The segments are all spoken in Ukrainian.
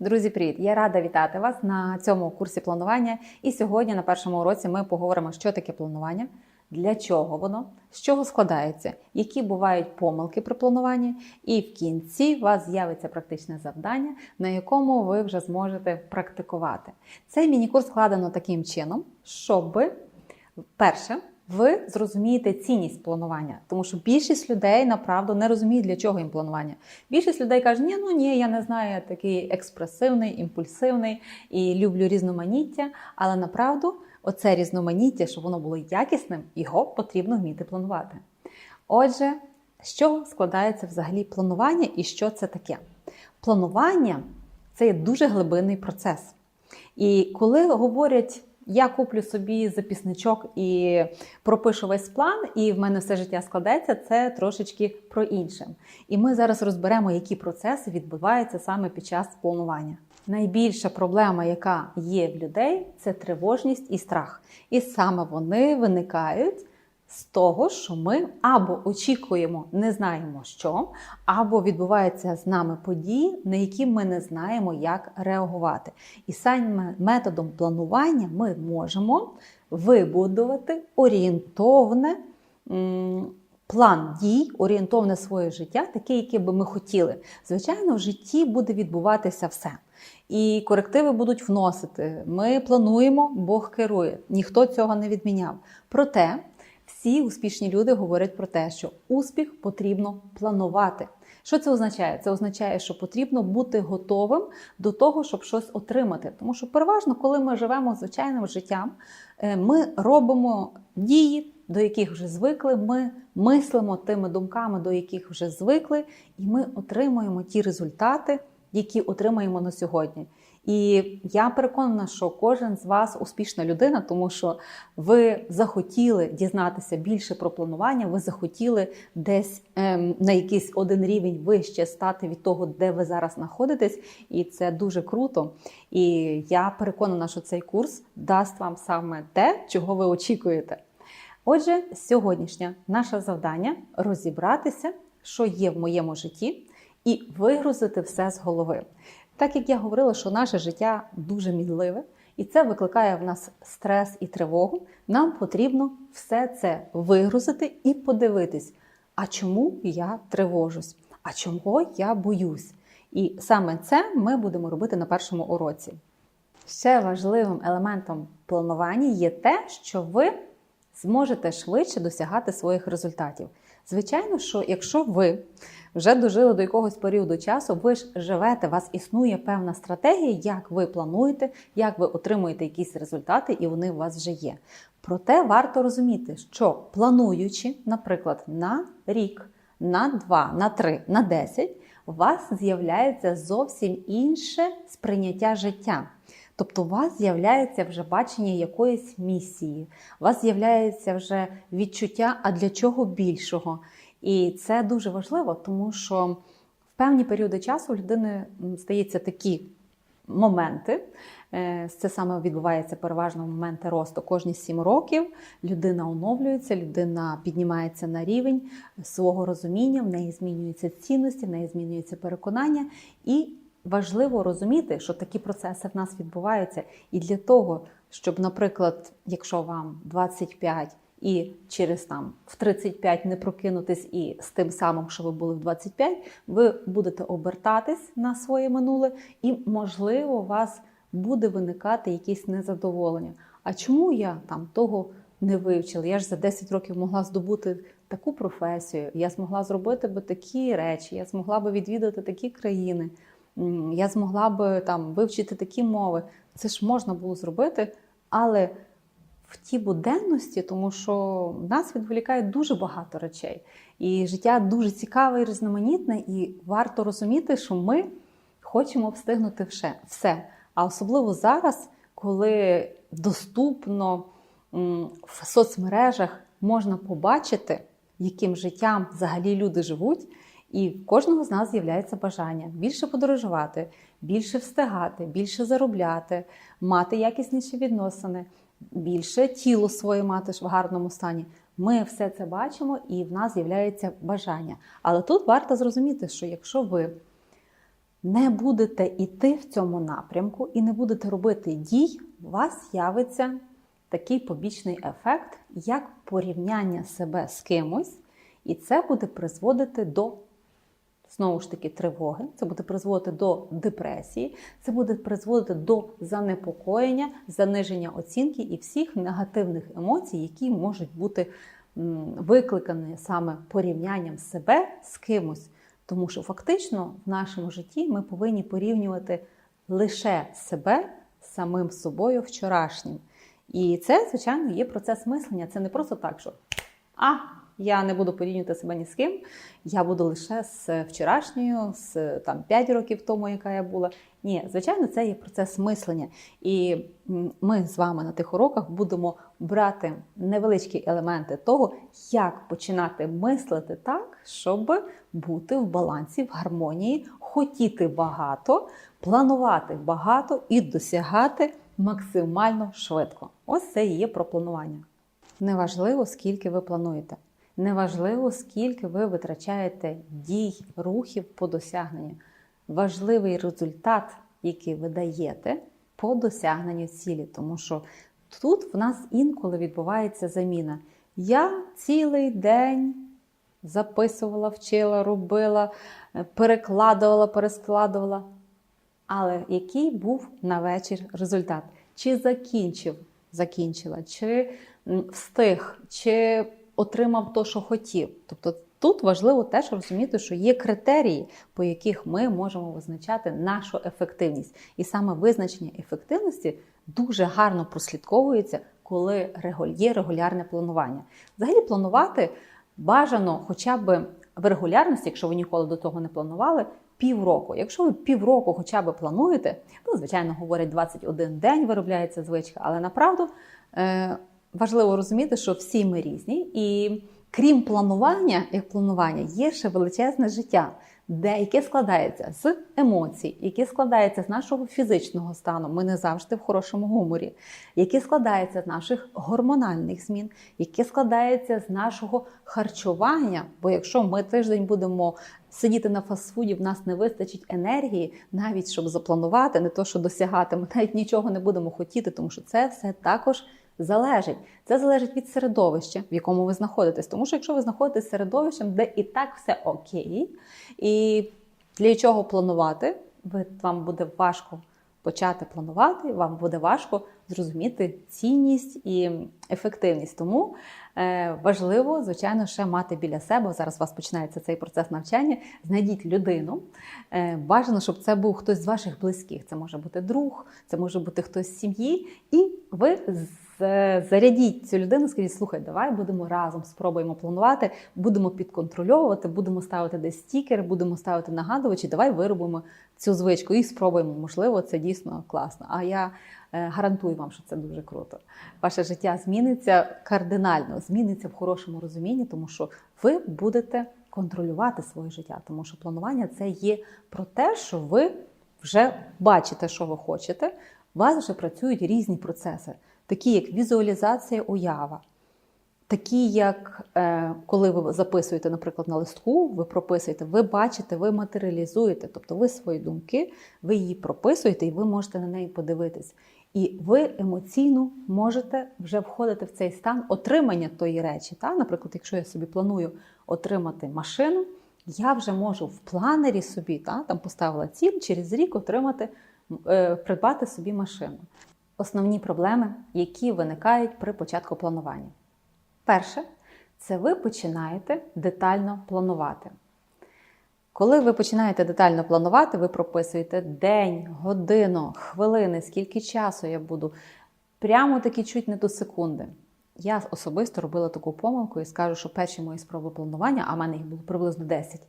Друзі, привіт! Я рада вітати вас на цьому курсі планування. І сьогодні на першому уроці ми поговоримо, що таке планування, для чого воно, з чого складається, які бувають помилки при плануванні, і в кінці у вас з'явиться практичне завдання, на якому ви вже зможете практикувати. Цей міні-курс складено таким чином, щоб перше. Ви зрозумієте цінність планування, тому що більшість людей направду не розуміють, для чого їм планування. Більшість людей каже, ні, ну ні, я не знаю, я такий експресивний, імпульсивний і люблю різноманіття. Але направду, оце різноманіття, щоб воно було якісним, його потрібно вміти планувати. Отже, з чого складається взагалі планування і що це таке? Планування це є дуже глибинний процес. І коли говорять, я куплю собі запісничок і пропишу весь план, і в мене все життя складеться, це трошечки про інше. І ми зараз розберемо, які процеси відбуваються саме під час планування. Найбільша проблема, яка є в людей, це тривожність і страх. І саме вони виникають з того, що ми або очікуємо, не знаємо що, або відбуваються з нами події, на які ми не знаємо, як реагувати. І саме методом планування ми можемо вибудувати орієнтовне план дій, орієнтовне своє життя, таке, яке би ми хотіли. Звичайно, в житті буде відбуватися все. І корективи будуть вносити. Ми плануємо, Бог керує. Ніхто цього не відміняв. Проте всі успішні люди говорять про те, що успіх потрібно планувати. Що це означає? Це означає, що потрібно бути готовим до того, щоб щось отримати. Тому що переважно, коли ми живемо звичайним життям, е, ми робимо дії, до яких вже звикли, ми мислимо тими думками, до яких вже звикли, і ми отримуємо ті результати, які отримаємо на сьогодні. І я переконана, що кожен з вас успішна людина, тому що ви захотіли дізнатися більше про планування, ви захотіли десь ем, на якийсь один рівень вище стати від того, де ви зараз знаходитесь, і це дуже круто. І я переконана, що цей курс дасть вам саме те, чого ви очікуєте. Отже, сьогоднішнє наше завдання розібратися, що є в моєму житті, і вигрузити все з голови. Так як я говорила, що наше життя дуже мідливе, і це викликає в нас стрес і тривогу, нам потрібно все це вигрузити і подивитись, а чому я тривожусь, а чого я боюсь. І саме це ми будемо робити на першому уроці. Ще важливим елементом планування є те, що ви зможете швидше досягати своїх результатів. Звичайно, що якщо ви вже дожили до якогось періоду часу, ви ж живете, у вас існує певна стратегія, як ви плануєте, як ви отримуєте якісь результати, і вони у вас вже є. Проте варто розуміти, що плануючи, наприклад, на рік, на два, на три, на десять, у вас з'являється зовсім інше сприйняття життя. Тобто у вас з'являється вже бачення якоїсь місії, у вас з'являється вже відчуття, а для чого більшого. І це дуже важливо, тому що в певні періоди часу у людини стається такі моменти. е, Це саме відбувається переважно в моменти росту. Кожні 7 років людина оновлюється, людина піднімається на рівень свого розуміння, в неї змінюються цінності, в неї змінюються переконання. І важливо розуміти, що такі процеси в нас відбуваються. І для того, щоб, наприклад, якщо вам 25 і через там в 35 не прокинутись і з тим самим, що ви були в 25, ви будете обертатись на своє минуле, і, можливо, у вас буде виникати якесь незадоволення. А чому я там того не вивчила? Я ж за 10 років могла здобути таку професію, я змогла зробити би такі речі, я змогла би відвідати такі країни, я змогла би там вивчити такі мови. Це ж можна було зробити, але в тій буденності, тому що нас відволікає дуже багато речей. І життя дуже цікаве і різноманітне, і варто розуміти, що ми хочемо встигнути все. А особливо зараз, коли доступно в соцмережах можна побачити, яким життям взагалі люди живуть. І в кожного з нас з'являється бажання більше подорожувати, більше встигати, більше заробляти, мати якісніші відносини, більше тіло своє мати в гарному стані. Ми все це бачимо, і в нас з'являється бажання. Але тут варто зрозуміти, що якщо ви не будете йти в цьому напрямку і не будете робити дій, у вас з'явиться такий побічний ефект, як порівняння себе з кимось, і це буде призводити до знову ж таки тривоги, це буде призводити до депресії, це буде призводити до занепокоєння, заниження оцінки і всіх негативних емоцій, які можуть бути викликані саме порівнянням себе з кимось. Тому що фактично в нашому житті ми повинні порівнювати лише себе з самим собою вчорашнім. І це, звичайно, є процес мислення. Це не просто так, що а, я не буду порівнювати себе ні з ким, я буду лише з вчорашньою, з там 5 років тому, яка я була. Ні, звичайно, це є процес мислення. І ми з вами на тих уроках будемо брати невеличкі елементи того, як починати мислити так, щоб бути в балансі, в гармонії, хотіти багато, планувати багато і досягати максимально швидко. Ось це і є про планування. Неважливо, скільки ви плануєте. Неважливо, скільки ви витрачаєте дій, рухів по досягненню. Важливий результат, який ви даєте по досягненню цілі. Тому що тут в нас інколи відбувається заміна. Я цілий день записувала, вчила, робила, е, перекладувала, перескладувала. Але який був на вечір результат? Чи закінчив, закінчила, чи встиг, чи отримав то, що хотів. Тобто тут важливо теж розуміти, що є критерії, по яких ми можемо визначати нашу ефективність. І саме визначення ефективності дуже гарно прослідковується, коли є регулярне планування. Взагалі планувати бажано хоча б в регулярності, якщо ви ніколи до того не планували, півроку. Якщо ви півроку хоча б плануєте, ну, звичайно, говорять 21 день виробляється звичка, але направду е, важливо розуміти, що всі ми різні, і крім планування, як планування, є ще величезне життя, де яке складається з емоцій, яке складається з нашого фізичного стану. Ми не завжди в хорошому гуморі, яке складається з наших гормональних змін, яке складається з нашого харчування. Бо якщо ми тиждень будемо сидіти на фастфуді, в нас не вистачить енергії, навіть щоб запланувати, не то що досягати, ми навіть нічого не будемо хотіти, тому що це все також залежить. Це залежить від середовища, в якому ви знаходитесь. Тому що якщо ви знаходитесь середовищем, де і так все окей, і для чого планувати, вам буде важко почати планувати, вам буде важко зрозуміти цінність і ефективність. Тому е, важливо, звичайно, ще мати біля себе. Зараз у вас починається цей процес навчання. Знайдіть людину. Е, бажано, щоб це був хтось з ваших близьких. Це може бути друг, це може бути хтось з сім'ї, і ви з- зарядіть цю людину, скажіть, слухай, давай будемо разом спробуємо планувати, будемо підконтрольовувати, будемо ставити десь стікери, будемо ставити нагадувачі. Давай виробимо цю звичку і спробуємо. Можливо, це дійсно класно. А я е, гарантую вам, що це дуже круто. Ваше життя зміниться кардинально, зміниться в хорошому розумінні, тому що ви будете контролювати своє життя, тому що планування це є про те, що ви вже бачите, що ви хочете. У вас вже працюють різні процеси, такі як візуалізація, уява, такі, як е, коли ви записуєте, наприклад, на листку, ви прописуєте, ви бачите, ви матеріалізуєте, тобто ви свої думки, ви її прописуєте і ви можете на неї подивитись. І ви емоційно можете вже входити в цей стан отримання тої речі. Та? Наприклад, якщо я собі планую отримати машину, я вже можу в планері собі та, там поставила ціль через рік отримати, е, придбати собі машину. Основні проблеми, які виникають при початку планування. Перше, це ви починаєте детально планувати. Коли ви починаєте детально планувати, ви прописуєте день, годину, хвилини, скільки часу я буду, прямо таки чуть не до секунди. Я особисто робила таку помилку і скажу, що перші мої спроби планування, а в мене їх було приблизно 10.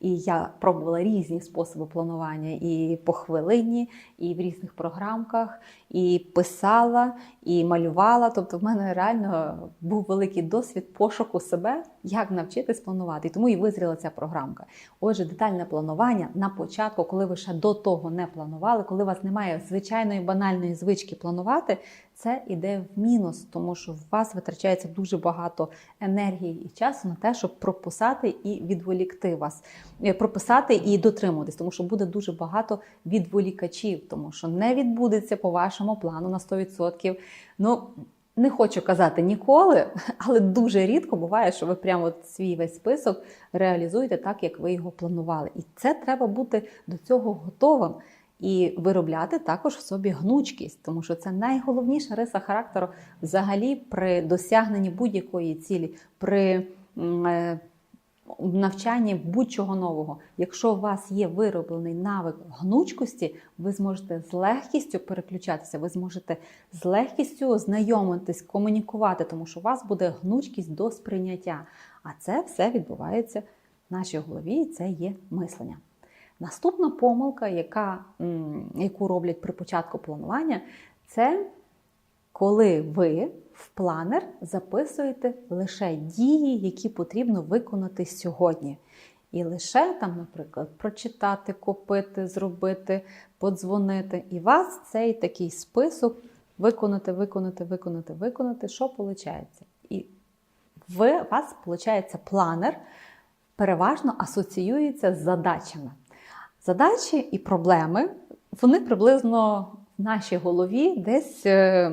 І я пробувала різні способи планування і по хвилині, і в різних програмках, і писала, і малювала. Тобто, в мене реально був великий досвід пошуку себе, як навчитись планувати. І тому і визріла ця програмка. Отже, детальне планування на початку, коли ви ще до того не планували, коли у вас немає звичайної банальної звички планувати, це іде в мінус, тому що в вас витрачається дуже багато енергії і часу на те, щоб прописати і відволікти вас, Е, прописати і дотримуватись, тому що буде дуже багато відволікачів, тому що не відбудеться по вашому плану на 100%. Ну, не хочу казати ніколи, але дуже рідко буває, що ви прямо свій весь список реалізуєте так, як ви його планували. І це треба бути до цього готовим. І виробляти також в собі гнучкість, тому що це найголовніша риса характеру взагалі при досягненні будь-якої цілі, при е, навчанні будь-чого нового. Якщо у вас є вироблений навик гнучкості, ви зможете з легкістю переключатися, ви зможете з легкістю знайомитись, комунікувати, тому що у вас буде гнучкість до сприйняття. А це все відбувається в нашій голові, і це є мислення. Наступна помилка, яка, яку роблять при початку планування, це коли ви в планер записуєте лише дії, які потрібно виконати сьогодні. І лише там, наприклад, прочитати, купити, зробити, подзвонити. І вас цей такий список виконати, виконати, виконати, виконати. Що виходить? І у вас виходить планер переважно асоціюється з задачами. Задачі і проблеми, вони приблизно в нашій голові десь е,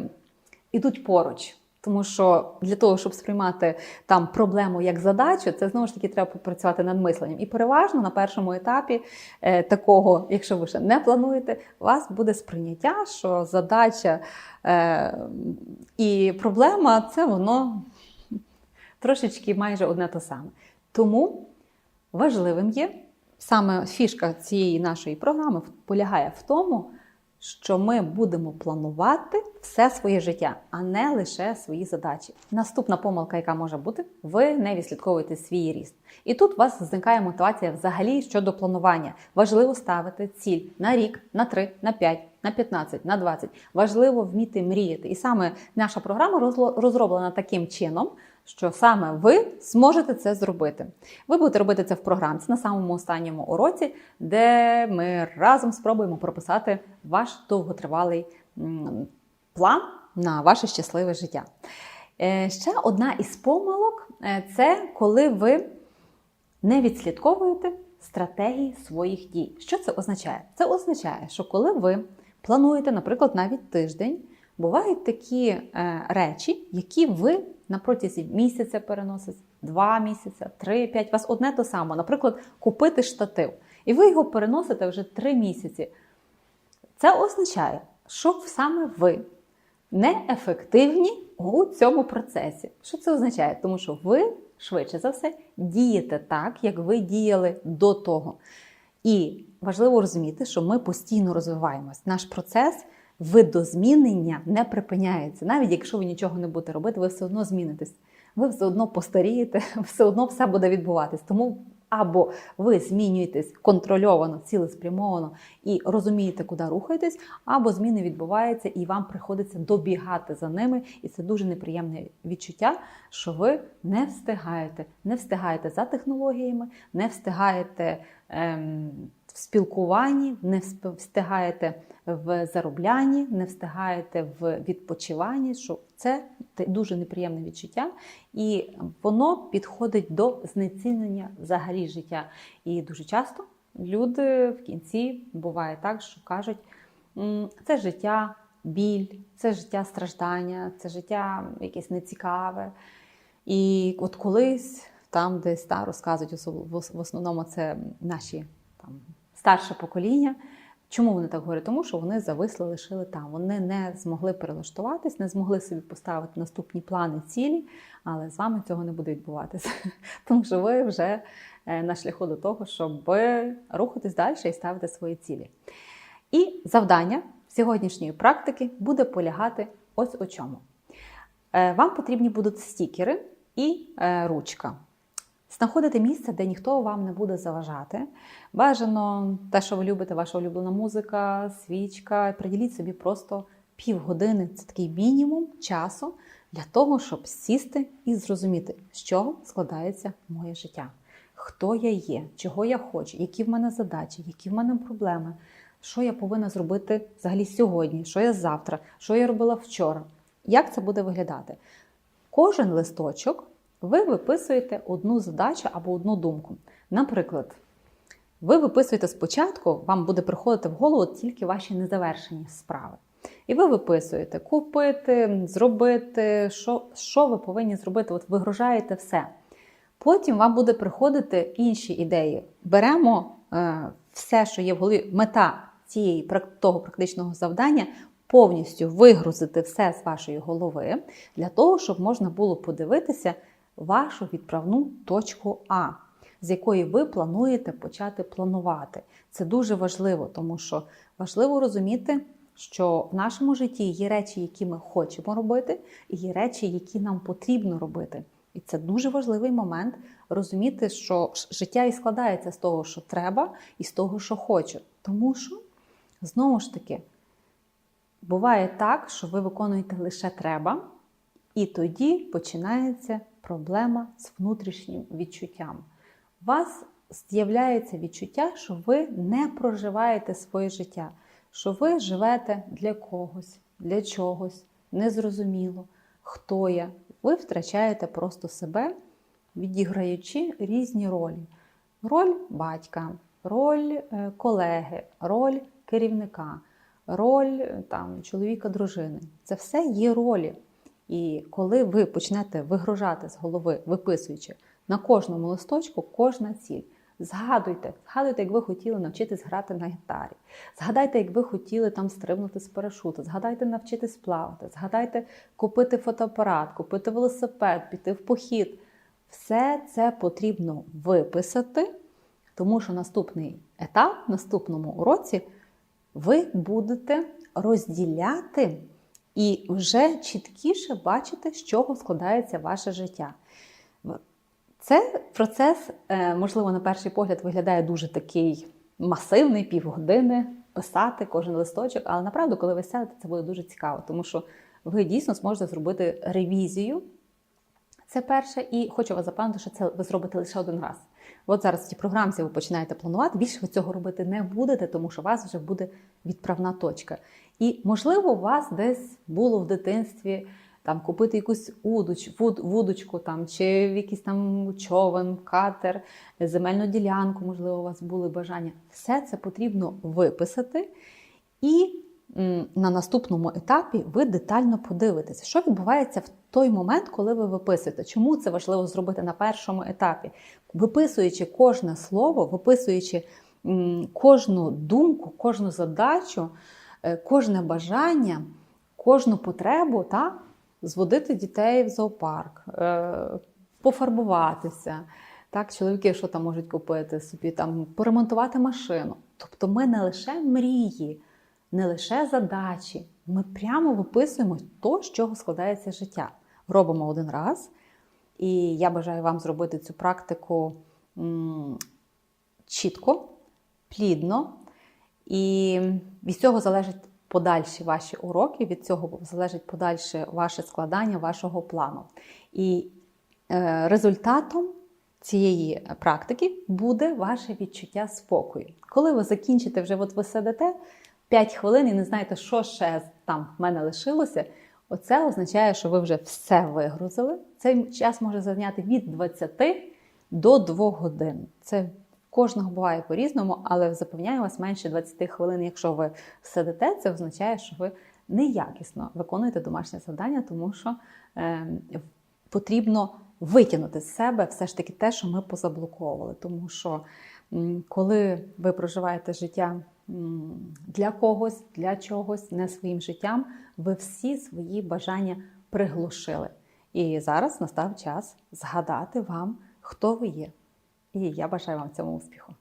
ідуть поруч. Тому що для того, щоб сприймати там проблему як задачу, це знову ж таки треба попрацювати над мисленням. І переважно на першому етапі е, такого, якщо ви ще не плануєте, у вас буде сприйняття, що задача е, і проблема це воно трошечки майже одне те саме. Тому важливим є саме фішка цієї нашої програми полягає в тому, що ми будемо планувати все своє життя, а не лише свої задачі. Наступна помилка, яка може бути, ви не відслідковуєте свій ріст. І тут у вас зникає мотивація взагалі щодо планування. Важливо ставити ціль на рік, на 3, на 5, на 15, на 20. Важливо вміти мріяти. І саме наша програма розроблена таким чином. Що саме ви зможете це зробити? Ви будете робити це в програмці на самому останньому уроці, де ми разом спробуємо прописати ваш довготривалий план на ваше щасливе життя. Е, ще одна із помилок е, це коли ви не відслідковуєте стратегії своїх дій. Що це означає? Це означає, що коли ви плануєте, наприклад, навіть тиждень, бувають такі е, речі, які ви на протязі місяця переносите, два місяці, три, п'ять. У вас одне то саме. Наприклад, купити штатив. І ви його переносите вже три місяці. Це означає, що саме ви неефективні у цьому процесі. Що це означає? Тому що ви швидше за все дієте так, як ви діяли до того. І важливо розуміти, що ми постійно розвиваємось. Наш процес видозмінення не припиняється. Навіть якщо ви нічого не будете робити, ви все одно змінитесь. Ви все одно постарієте, все одно все буде відбуватись. Тому або ви змінюєтесь контрольовано, цілеспрямовано і розумієте, куди рухаєтесь, або зміни відбуваються, і вам приходиться добігати за ними. І це дуже неприємне відчуття, що ви не встигаєте, не встигаєте за технологіями, не встигаєте ем, в спілкуванні, не встигаєте в зароблянні, не встигаєте в відпочиванні. що Це дуже неприємне відчуття, і воно підходить до знецінення взагалі життя. І дуже часто люди в кінці буває так, що кажуть, це життя. Біль, це життя страждання, це життя якесь нецікаве. І от колись там, десь та, розказують в основному це наші старше покоління. Чому вони так говорять? Тому що вони зависли, лишили там. Вони не змогли перелаштуватись, не змогли собі поставити наступні плани, цілі, але з вами цього не буде відбуватися. Тому що ви вже е, на шляху до того, щоб рухатись далі і ставити свої цілі. І завдання сьогоднішньої практики буде полягати ось у чому. Е, вам потрібні будуть стікери і е, ручка. Знаходите місце, де ніхто вам не буде заважати. Бажано те, що ви любите, ваша улюблена музика, свічка. Приділіть собі просто півгодини це такий мінімум часу для того, щоб сісти і зрозуміти, з чого складається моє життя, хто я є, чого я хочу, які в мене задачі, які в мене проблеми, що я повинна зробити взагалі сьогодні, що я завтра, що я робила вчора. Як це буде виглядати? Кожен листочок ви виписуєте одну задачу або одну думку. Наприклад, ви виписуєте спочатку, вам буде приходити в голову тільки ваші незавершені справи. І ви виписуєте купити, зробити, що, що ви повинні зробити. От вигружаєте все. Потім вам буде приходити інші ідеї. Беремо е, все, що є в голові, мета цієї того практичного завдання. Повністю вигрузити все з вашої голови для того, щоб можна було подивитися вашу відправну точку А, з якої ви плануєте почати планувати. Це дуже важливо, тому що важливо розуміти, що в нашому житті є речі, які ми хочемо робити, і є речі, які нам потрібно робити. І це дуже важливий момент розуміти, що життя і складається з того, що треба, і з того, що хочу. Тому що, знову ж таки, буває так, що ви виконуєте лише треба, і тоді починається проблема з внутрішнім відчуттям. У вас з'являється відчуття, що ви не проживаєте своє життя, що ви живете для когось, для чогось, незрозуміло, хто я. Ви втрачаєте просто себе, відіграючи різні ролі. Роль батька, роль е, колеги, роль керівника, роль е, там, чоловіка, дружини. Це все є ролі. І коли ви почнете вигружати з голови, виписуючи на кожному листочку кожна ціль. Згадуйте, згадуйте, як ви хотіли навчитись грати на гітарі. Згадайте, як ви хотіли там стрибнути з парашуту, згадайте навчитись плавати, згадайте купити фотоапарат, купити велосипед, піти в похід. Все це потрібно виписати, тому що наступний етап, наступному уроці, ви будете розділяти і вже чіткіше бачите, з чого складається ваше життя. Це процес, е, можливо, на перший погляд виглядає дуже такий масивний, півгодини писати кожен листочок, але направду, коли ви сядете, це буде дуже цікаво, тому що ви дійсно зможете зробити ревізію. Це перше, і хочу вас запевнити, що це ви зробите лише один раз. От зараз в цій програмці ви починаєте планувати, більше ви цього робити не будете, тому що у вас вже буде відправна точка. І, можливо, у вас десь було в дитинстві там купити якусь удуч, вуд, вудочку там, чи якийсь там човен, катер, земельну ділянку, можливо, у вас були бажання. Все це потрібно виписати. І на наступному етапі ви детально подивитеся, що відбувається в той момент, коли ви виписуєте. Чому це важливо зробити на першому етапі? Виписуючи кожне слово, виписуючи кожну думку, кожну задачу, е, кожне бажання, кожну потребу, та, зводити дітей в зоопарк, е, пофарбуватися. Так, Чоловіки, що там можуть купити собі, там, поремонтувати машину. Тобто ми не лише мрії, не лише задачі, ми прямо виписуємо то, з чого складається життя. Робимо один раз. І я бажаю вам зробити цю практику чітко, плідно. І від цього залежить подальші ваші уроки, від цього залежить подальше ваше складання вашого плану. І е, результатом цієї практики буде ваше відчуття спокою. Коли ви закінчите, вже от ви сидите 5 хвилин і не знаєте, що ще там в мене лишилося. Оце означає, що ви вже все вигрузили. Цей час може зайняти від 20 до 2 годин. Це Кожного буває по-різному, але запевняю вас менше 20 хвилин. Якщо ви сидите, це означає, що ви неякісно виконуєте домашнє завдання, тому що е, потрібно витягнути з себе все ж таки те, що ми позаблоковували. Тому що коли ви проживаєте життя для когось, для чогось, не своїм життям, ви всі свої бажання приглушили. І зараз настав час згадати вам, хто ви є. І я бажаю вам цьому успіху.